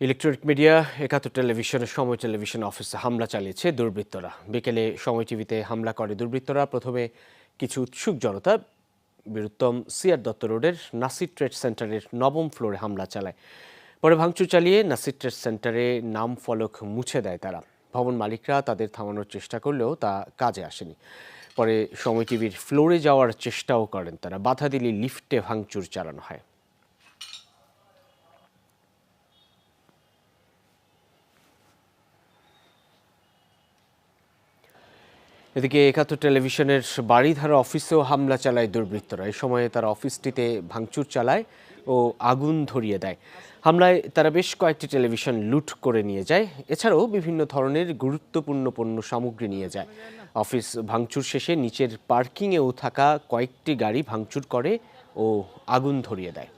Electronic media, একাত্তর টেলিভিশনের সময় টেলিভিশন অফিসে হামলা চালিয়েছে দুর্বৃত্তরা। বিকেলে সময় টিভিতে হামলা করে দুর্বৃত্তরা। প্রথমে কিছু উৎসুক জনতা, বীরুত্তম সিআর দত্ত রোডের নাসির ট্রেড সেন্টারের নবম ফ্লোরে হামলা চালায়। পরে ভাঙচুর চালিয়ে নাসির ট্রেড সেন্টারে নাম ফলক মুছে দেয় তারা। ভবন মালিকরা তাদের থামানোর চেষ্টা করলেও তা কাজে আসেনি। পরে সময় টিভির ফ্লোরে যাওয়ার চেষ্টাও করেন তারা। বাধা দিলে লিফটে ভাঙচুর চালানো হয়। এদিকে একাত্তর টেলিভিশনের বাড়িধারা অফিসেও হামলা চালায় দুর্বৃত্তরা। এই সময়ে তারা অফিসটিতে ভাঙচুর চালায় ও আগুন ধরিয়ে দেয়। হামলায় তারা বেশ কয়েকটি টেলিভিশন লুট করে নিয়ে যায়। এছাড়াও বিভিন্ন ধরনের গুরুত্বপূর্ণ পণ্য সামগ্রী নিয়ে যায়। অফিস ভাঙচুর শেষে নিচের পার্কিংয়েও থাকা কয়েকটি গাড়ি ভাঙচুর করে ও আগুন ধরিয়ে দেয়।